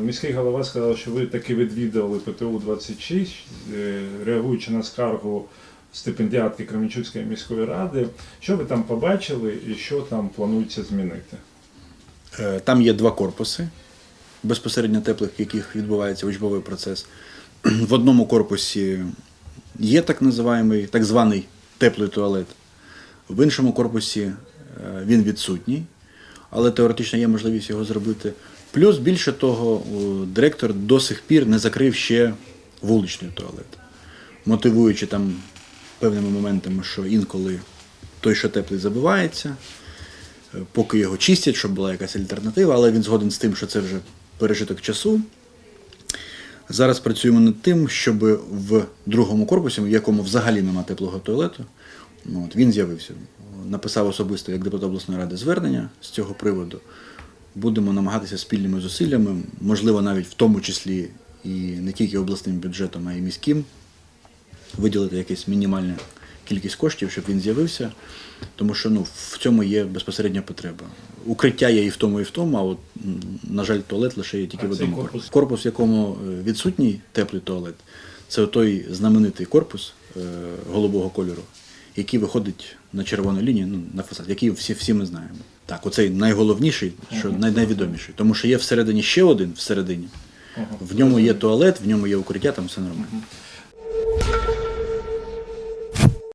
Міський голова сказав, що ви таки відвідали ПТУ-26, е, реагуючи на скаргу стипендіатки Кременчуцької міської ради. Що ви там побачили і що там планується змінити? Е, Там є два корпуси, безпосередньо теплих, в яких відбувається учбовий процес. В одному корпусі є так називаємий, так званий теплий туалет, в іншому корпусі е, він відсутній, але теоретично є можливість його зробити. Плюс, більше того, директор до сих пір не закрив ще вуличний туалет, мотивуючи там певними моментами, що інколи той, що теплий, забивається, е, поки його чистять, щоб була якась альтернатива, але він згоден з тим, що це вже пережиток часу. Зараз працюємо над тим, щоб в другому корпусі, в якому взагалі нема теплого туалету, ну, от, він з'явився. Написав особисто як депутат обласної ради звернення з цього приводу. Будемо намагатися спільними зусиллями, можливо, навіть в тому числі і не тільки обласним бюджетом, а й міським, виділити якусь мінімальну кількість коштів, щоб він з'явився, тому що ну, в цьому є безпосередня потреба. Укриття є і в тому, і в тому, а от, на жаль, туалет лише є тільки А в одному корпус? корпусі. Корпус, в якому е, відсутній теплий туалет, це той знаменитий корпус е, голубого кольору, який виходить на червону лінію, ну, на фасад, який всі, всі ми знаємо. Так, оцей найголовніший, що най, найвідоміший. Тому що є всередині ще один всередині. В ньому є туалет, в ньому є укриття, там все нормально.